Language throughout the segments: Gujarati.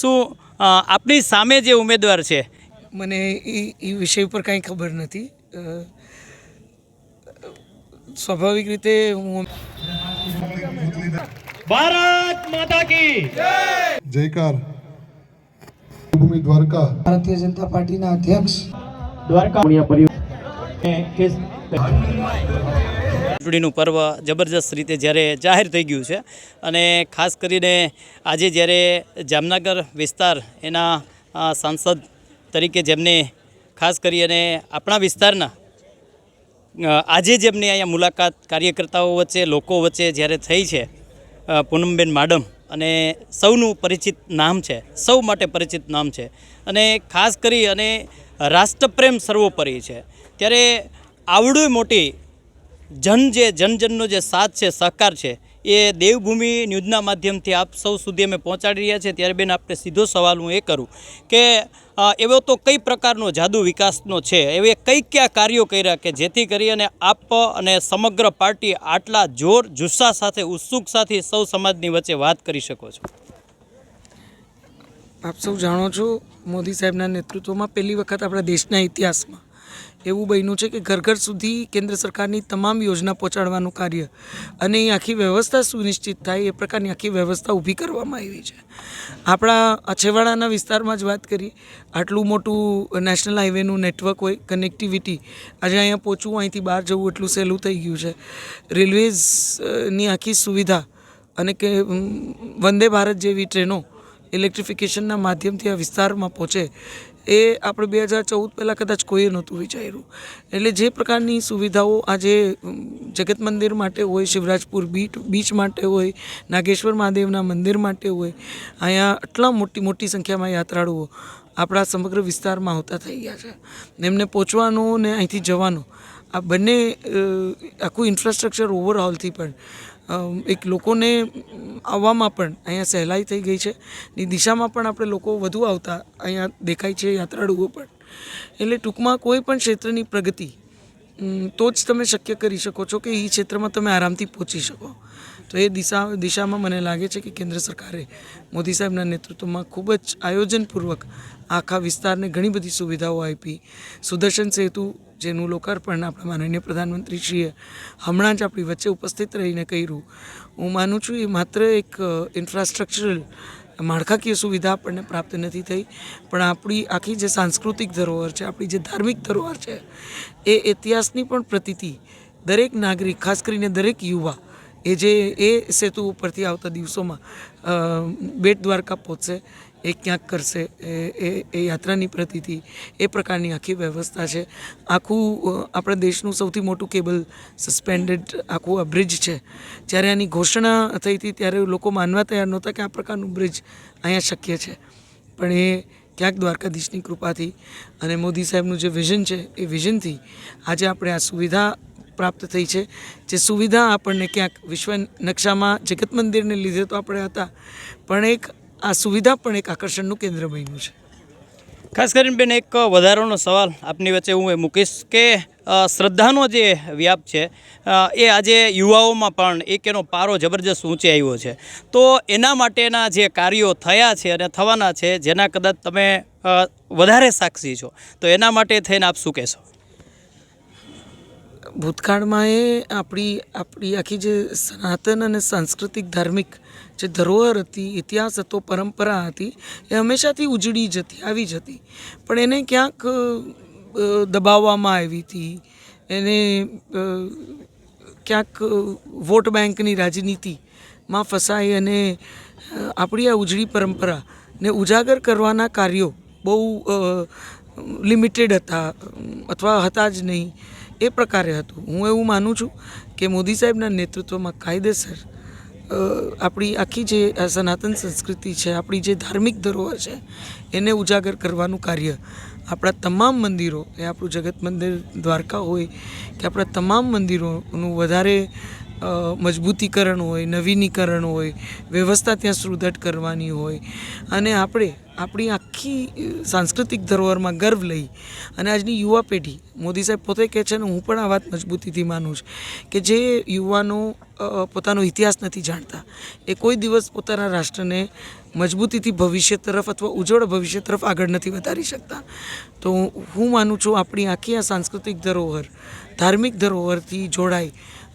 શું આપની સામે જે ઉમેદવાર છે? મને એ એ વિષય ઉપર કાંઈ ખબર નથી. સ્વાભાવિક રીતે હું ભારત માતા કી જયકાર. ભૂમિ દ્વારકા. ભારતીય જનતા પાર્ટીના અધ્યક્ષ. દ્વારકા ચૂંટણીનું પર્વ જબરજસ્ત રીતે જ્યારે જાહેર થઈ ગયું છે અને ખાસ કરીને આજે જ્યારે જામનગર વિસ્તાર એના સાંસદ તરીકે જેમને ખાસ કરી અને આપણા વિસ્તારના આજે જેમની અહીંયા મુલાકાત કાર્યકર્તાઓ વચ્ચે, લોકો વચ્ચે જ્યારે થઈ છે પૂનમબેન માડમ અને સૌનું પરિચિત નામ છે, સૌ માટે પરિચિત નામ છે અને ખાસ કરી અને રાષ્ટ્રપ્રેમ સર્વોપરી છે. ત્યારે આવડું મોટી જન જે, જનજનનો જે સાથ છે, સહકાર છે, એ દેવભૂમિ ન્યૂઝના માધ્યમથી આપ સૌ સુધી અમે પહોંચાડી રહ્યા છે ત્યારે બેન આપણે સીધો સવાલ હું એ કરું કે એવો તો કઈ પ્રકારનો જાદુ વિકાસનો છે? એવે કઈ કયા કાર્યો કર્યા કે જેથી કરી અને આપ અને સમગ્ર પાર્ટી આટલા જોર જુસ્સા સાથે, ઉત્સુક સાથે સૌ સમાજની વચ્ચે વાત કરી શકો છો? આપ સૌ જાણો છો, મોદી સાહેબના નેતૃત્વમાં પહેલી વખત આપણા દેશના ઇતિહાસમાં એવું બન્યું છે કે ઘર ઘર સુધી કેન્દ્ર સરકારની તમામ યોજના પહોંચાડવાનું કાર્ય અને એ આખી વ્યવસ્થા સુનિશ્ચિત થાય, એ પ્રકારની આખી વ્યવસ્થા ઊભી કરવામાં આવી છે. આપણા અછેવાડાના વિસ્તારમાં જ વાત કરી આટલું મોટું નેશનલ હાઈવેનું નેટવર્ક હોય, કનેક્ટિવિટી, આજે અહીંયા પહોંચવું, અહીંથી બહાર જવું એટલું સહેલું થઈ ગયું છે. રેલવેઝની આખી સુવિધા અને કે વંદે ભારત જેવી ટ્રેનો ઇલેક્ટ્રિફિકેશનના માધ્યમથી આ વિસ્તારમાં પહોંચે એ આપણે બે હજાર ચૌદ પહેલાં કદાચ કોઈએ નહોતું વિચાર્યું. એટલે જે પ્રકારની સુવિધાઓ આજે જગત મંદિર માટે હોય, શિવરાજપુર બીચ બીચ માટે હોય, નાગેશ્વર મહાદેવના મંદિર માટે હોય, અહીંયા આટલા મોટી મોટી સંખ્યામાં યાત્રાળુઓ આપણા સમગ્ર વિસ્તારમાં આવતા થઈ ગયા છે. એમને પહોંચવાનું ને અહીંથી જવાનું, આ બંને આખું ઇન્ફ્રાસ્ટ્રક્ચર ઓવરઓલથી પણ એક લોકોને આવવામાં પણ અહીંયા સહેલાઈ થઈ ગઈ છે. ની દિશામાં પણ આપણે લોકો વધુ આવતા અહીંયા દેખાય છે યાત્રાળુઓ પણ. એટલે ટૂંકમાં કોઈ પણ ક્ષેત્રની પ્રગતિ તો જ તમે શક્ય કરી શકો છો કે એ ક્ષેત્રમાં તમે આરામથી પહોંચી શકો. તો એ દિશા દિશામાં મને લાગે છે કે કેન્દ્ર સરકારે મોદી સાહેબના નેતૃત્વમાં ખૂબ જ આયોજનપૂર્વક આખા વિસ્તારને ઘણી બધી સુવિધાઓ આપી. સુદર્શન સેતુ જેનું લોકાર્પણ આપણા માનનીય પ્રધાનમંત્રીશ્રીએ હમણાં જ આપણી વચ્ચે ઉપસ્થિત રહીને કર્યું. હું માનું છું એ માત્ર એક ઇન્ફ્રાસ્ટ્રક્ચરલ માળખાકીય સુવિધા આપણને પ્રાપ્ત નથી થઈ, પણ આપણી આખી જે સાંસ્કૃતિક ધરોહર છે, આપણી જે ધાર્મિક ધરોહર છે, એ ઇતિહાસની પણ પ્રતીતિ દરેક નાગરિક, ખાસ કરીને દરેક યુવા એ જે, એ સેતુ ઉપરથી આવતા દિવસોમાં બેટ દ્વારકા પહોંચશે, એ ક્યાંક કરશે, એ એ યાત્રાની પ્રતિથી એ પ્રકારની આખી વ્યવસ્થા છે. આખું આપણા દેશનું સૌથી મોટું કેબલ સસ્પેન્ડેડ આખું આ બ્રિજ છે. જ્યારે આની ઘોષણા થઈ હતી, ત્યારે લોકો માનવા તૈયાર નહોતા કે આ પ્રકારનું બ્રિજ અહીંયા શક્ય છે. પણ એ ક્યાંક દ્વારકાધીશની કૃપાથી અને મોદી સાહેબનું જે વિઝન છે, એ વિઝનથી આજે આપણે આ સુવિધા પ્રાપ્ત થઈ છે. જે સુવિધા આપણને ક્યાંક વિશ્વ નકશામાં જગત મંદિરને લીધે તો આપણે હતા, પણ એક આ સુવિધા પણ એક આકર્ષણનું કેન્દ્ર બન્યું છે. ખાસ કરીને બેન એક વધારાનો સવાલ આપની વચ્ચે હું એ મૂકીશ કે શ્રદ્ધાનો જે વ્યાપ છે એ આજે યુવાઓમાં પણ એક એનો પારો જબરજસ્ત ઊંચે આવ્યો છે. તો એના માટેના જે કાર્યો થયા છે અને થવાના છે, જેના કદાચ તમે વધારે સાક્ષી છો, તો એના માટે થઈને આપ શું કહેશો? ભૂતકાળમાં એ આપણી આપણી આખી જે સનાતન અને સાંસ્કૃતિક ધાર્મિક જે ધરોહર હતી, ઇતિહાસ હતો, પરંપરા હતી, એ હંમેશાથી ઉજળી જતી, આવી જ હતી પણ એને ક્યાંક દબાવવામાં આવી હતી. એને ક્યાંક વોટ બેંકની રાજનીતિમાં ફસાઈ અને આપણી આ ઉજળી પરંપરાને ઉજાગર કરવાના કાર્યો બહુ લિમિટેડ હતા અથવા હતા જ નહીં. એ પ્રકારે હતું. હું એવું માનું છું કે મોદી સાહેબના નેતૃત્વમાં કાયદેસર આપણી આખી જે સનાતન સંસ્કૃતિ છે, આપણી જે ધાર્મિક ધરોહર છે, એને ઉજાગર કરવાનું કાર્ય. આપણા તમામ મંદિરો, એ આપણું જગત મંદિર દ્વારકા હોય, કે આપણા તમામ મંદિરોનું વધારે મજબૂતીકરણ હોય, નવીનીકરણ હોય, વ્યવસ્થા ત્યાં સુદૃઢ કરવાની હોય. અને આપણે, આપણી આખી સાંસ્કૃતિક ધરોહરમાં ગર્વ લઈ અને આજની યુવા પેઢી, મોદી સાહેબ પોતે કહે છે અને હું પણ આ વાત મજબૂતીથી માનું છું કે જે યુવાનો પોતાનો ઇતિહાસ નથી જાણતા, એ કોઈ દિવસ પોતાના રાષ્ટ્રને મજબૂતીથી ભવિષ્ય તરફ અથવા ઉજ્જવળ ભવિષ્ય તરફ આગળ નથી વધારી શકતા. તો હું માનું છું આપણી આખી આ સાંસ્કૃતિક ધરોહર, ધાર્મિક ધરોહરથી જોડાય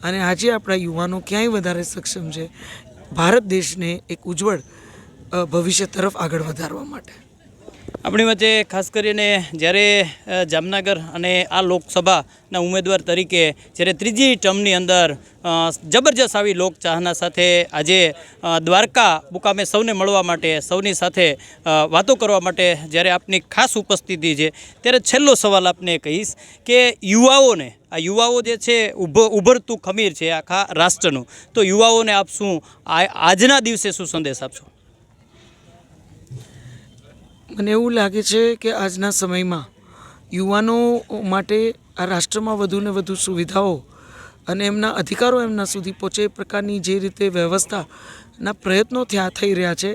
અને આજે આપણા યુવાનો ક્યાંય વધારે સક્ષમ છે? ભારત દેશને એક ઉજ્જવળ ભવિષ્ય તરફ આગળ વધારવા માટે. આપણી વચ્ચે ખાસ કરીને જ્યારે જામનગર અને આ લોકસભાના ઉમેદવાર તરીકે જ્યારે ત્રીજી ટર્મની અંદર જબરજસ્ત આવી લોકચાહના સાથે આજે દ્વારકા મુકામે સૌને મળવા માટે, સૌની સાથે વાતો કરવા માટે જ્યારે આપની ખાસ ઉપસ્થિતિ છે, ત્યારે છેલ્લો સવાલ આપને કહીશ કે યુવાઓને આ યુવાઓ જે છે, ઉભ, ઉભરતું ખમીર છે આખા રાષ્ટ્રનું. તો યુવાઓને આપ શું આજના દિવસે શું સંદેશ આપશો? મને એવું લાગે છે કે આજના સમયમાં યુવાનો માટે આ રાષ્ટ્રમાં વધુને વધુ સુવિધાઓ અને એમના અધિકારો એમના સુધી પહોંચે એ પ્રકારની જે રીતે વ્યવસ્થાના પ્રયત્નો થયા, થઈ રહ્યા છે,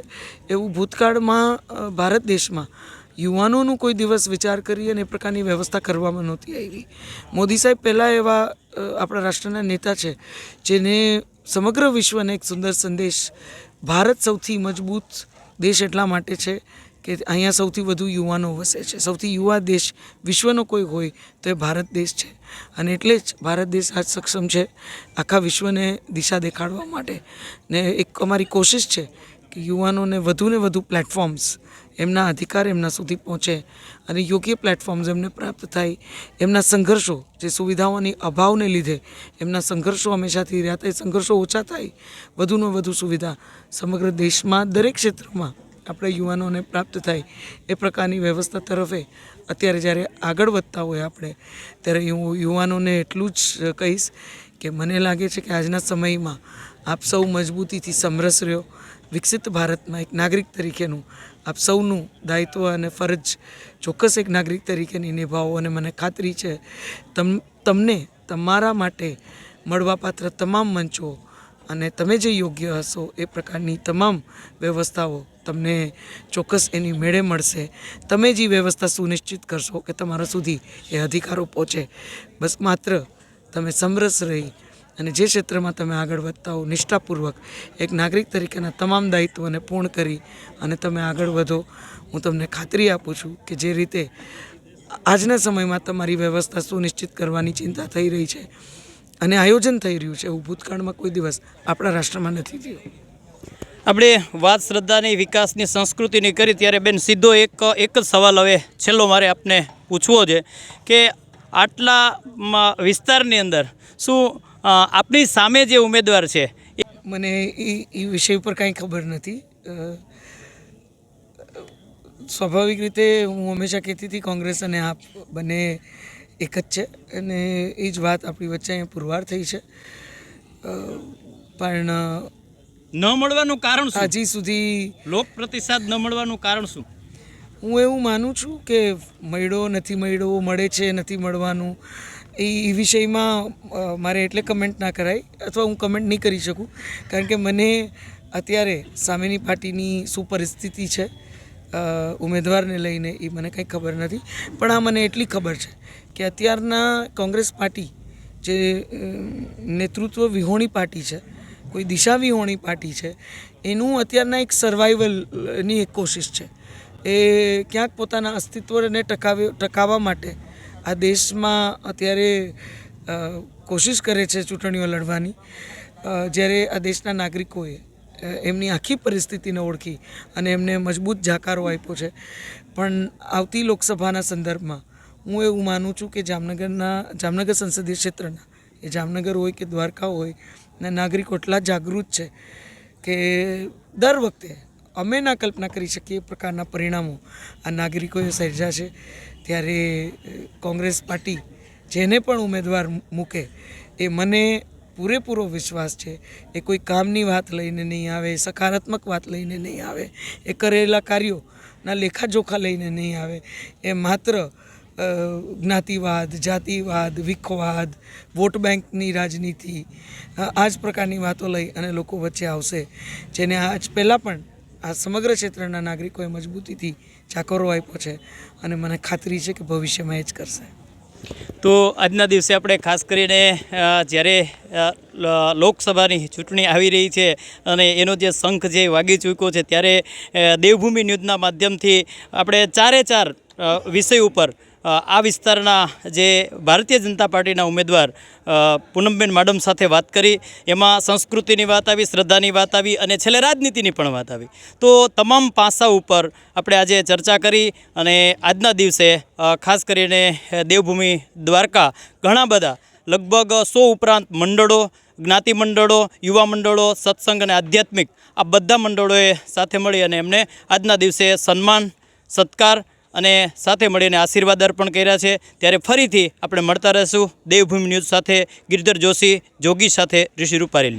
એવું ભૂતકાળમાં ભારત દેશમાં યુવાનોનું કોઈ દિવસ વિચાર કરી અને એ પ્રકારની વ્યવસ્થા કરવામાં નહોતી આવી. મોદી સાહેબ પહેલાં એવા આપણા રાષ્ટ્રના નેતા છે, જેને સમગ્ર વિશ્વને એક સુંદર સંદેશ, ભારત સૌથી મજબૂત દેશ એટલા માટે છે કે અહીંયા સૌથી વધુ યુવાનો વસે છે. સૌથી યુવા દેશ વિશ્વનો કોઈ હોય તો એ ભારત દેશ છે. અને એટલે જ ભારત દેશ આજ સક્ષમ છે આખા વિશ્વને દિશા દેખાડવા માટે. ને એક અમારી કોશિશ છે કે યુવાનોને વધુને વધુ પ્લેટફોર્મ્સ એમના અધિકાર એમના સુધી પહોંચે અને યોગ્ય પ્લેટફોર્મ્સ એમને પ્રાપ્ત થાય એમના સંઘર્ષો જે સુવિધાઓની અભાવને લીધે એમના સંઘર્ષો હંમેશાથી રહ્યા થાય, સંઘર્ષો ઓછા થાય, વધુને વધુ સુવિધા સમગ્ર દેશમાં, દરેક ક્ષેત્રમાં આપણે યુવાનોને પ્રાપ્ત થાય એ પ્રકારની વ્યવસ્થા તરફે અત્યારે જ્યારે આગળ વધતા હોય આપણે, ત્યારે હું યુવાનોને એટલું જ કહીશ કે મને લાગે છે કે આજના સમયમાં આપ સૌ મજબૂતીથી સમરસ રહ્યો. વિકસિત ભારતમાં એક નાગરિક તરીકેનું આપ સૌનું દાયિત્વ અને ફરજ ચોક્કસ એક નાગરિક તરીકેની નિભાવો અને મને ખાતરી છે, તમ, તમને તમારા માટે મળવાપાત્ર તમામ મંચો અને તમે જે યોગ્ય હશો એ પ્રકારની તમામ વ્યવસ્થાઓ તમને ચોક્કસ એની મેળે મળશે. તમે જે વ્યવસ્થા સુનિશ્ચિત કરશો કે તમારા સુધી એ અધિકારો પહોંચે. બસ માત્ર તમે સમરસ રહી અને જે ક્ષેત્રમાં તમે આગળ વધતા હો, નિષ્ઠાપૂર્વક એક નાગરિક તરીકેના તમામ દાયિત્વને પૂર્ણ કરી અને તમે આગળ વધો, હું તમને ખાતરી આપું છું કે જે રીતે આજના સમયમાં તમારી વ્યવસ્થા સુનિશ્ચિત કરવાની ચિંતા થઈ રહી છે અને આયોજન થઈ રહ્યું છે, એવું ભૂતકાળમાં કોઈ દિવસ આપણા રાષ્ટ્રમાં નથી થયું. આપણે વાત શ્રદ્ધાની, વિકાસની, સંસ્કૃતિની કરી ત્યારે બેન સીધો એક એક જ સવાલ હવે છેલ્લો મારે આપને પૂછવો છે કે આટલા વિસ્તારની અંદર શું આપની સામે જે ઉમેદવાર છે મને એ એ વિષય ઉપર કાંઈ ખબર નથી. સ્વાભાવિક રીતે હું હંમેશા કહેતી હતી કોંગ્રેસ અને આપ બંને એક જ છે અને એ જ વાત આપણી વચ્ચે અહીંયા પુરવાર થઈ છે. પણ ન મળવાનું કારણ શું? હજી સુધી લોક પ્રતિસાદ ન મળવાનું કારણ શું? હું એવું માનું છું કે મળ્યો, નથી મળ્યો, મળે છે, નથી મળવાનું, એ વિષયમાં મારે એટલે કમેન્ટ ના કરાય અથવા હું કમેન્ટ નહીં કરી શકું. કારણ કે મને અત્યારે સામેની પાર્ટીની શું પરિસ્થિતિ છે ઉમેદવારને લઈને એ મને કંઈ ખબર નથી. પણ આ મને એટલી ખબર છે કે અત્યારના કોંગ્રેસ પાર્ટી જે નેતૃત્વ વિહોણી પાર્ટી છે, કોઈ દિશા વિહોણી પાર્ટી છે, એનું અત્યારના એક સર્વાઈવલની એક કોશિશ છે. એ ક્યાંક પોતાના અસ્તિત્વને ટકાવી ટકાવવા માટે આ દેશમાં અત્યારે કોશિશ કરે છે ચૂંટણીઓ લડવાની. જ્યારે આ દેશના નાગરિકોએ એમની આખી પરિસ્થિતિને ઓળખી અને એમને મજબૂત જાકારો આપ્યો છે. પણ આવતી લોકસભાના સંદર્ભમાં હું એવું માનું છું કે જામનગરના, જામનગર સંસદીય ક્ષેત્રના, એ જામનગર હોય કે દ્વારકા હોય, ને નાગરિકો એટલા જાગૃત છે કે દર વખતે અમે ના કલ્પના કરી શકીએ એ પ્રકારના પરિણામો આ નાગરિકોએ સર્જ્યા છે. ત્યારે કોંગ્રેસ પાર્ટી જેને પણ ઉમેદવાર મૂકે, એ મને પૂરેપૂરો વિશ્વાસ છે એ કોઈ કામની વાત લઈને નહીં આવે, સકારાત્મક વાત લઈને નહીં આવે, એ કરેલા કાર્યોના લેખાજોખા લઈને નહીં આવે, એ માત્ર જ્ઞાતિવાદ, જાતિવાદ, વિખવાદ, વોટ બેંકની રાજનીતિ આ જ પ્રકારની વાતો લઈ અને લોકો વચ્ચે આવશે. જેને આજ પહેલાં પણ આ સમગ્ર ક્ષેત્રના નાગરિકોએ મજબૂતીથી ચાકરો આપ્યો છે અને મને ખાતરી છે કે ભવિષ્યમાં એ જ કરશે. તો આજના દિવસે આપણે ખાસ કરીને જ્યારે લોકસભાની ચૂંટણી આવી રહી છે અને એનો જે શંખ જે વાગી ચૂક્યો છે, ત્યારે દેવભૂમિ ન્યૂઝના માધ્યમથી આપણે ચારે ચાર વિષય ઉપર આ વિસ્તારના જે ભારતીય જનતા પાર્ટીના ઉમેદવાર પૂનમબેન માડમ સાથે વાત કરી, એમાં સંસ્કૃતિની વાત આવી, શ્રદ્ધાની વાત આવી અને છેલ્લે રાજનીતિની પણ વાત આવી. તો તમામ પાસા ઉપર આપણે આજે ચર્ચા કરી અને આજના દિવસે ખાસ કરીને દેવભૂમિ દ્વારકા ઘણા બધા, લગભગ સો ઉપરાંત મંડળો, જ્ઞાતિ મંડળો, યુવા મંડળો, સત્સંગ અને આધ્યાત્મિક, આ બધા મંડળોએ સાથે મળી અને એમને આજના દિવસે સન્માન, સત્કાર અને સાથે મળીને આશીર્વાદ અર્પણ કર્યા છે. ત્યારે ફરીથી આપણે મળતા રહીશું. દેવભૂમિ ન્યૂઝ સાથે, ગિરધર જોશી, જોગી સાથે, ઋષિ રૂપારેલિયા.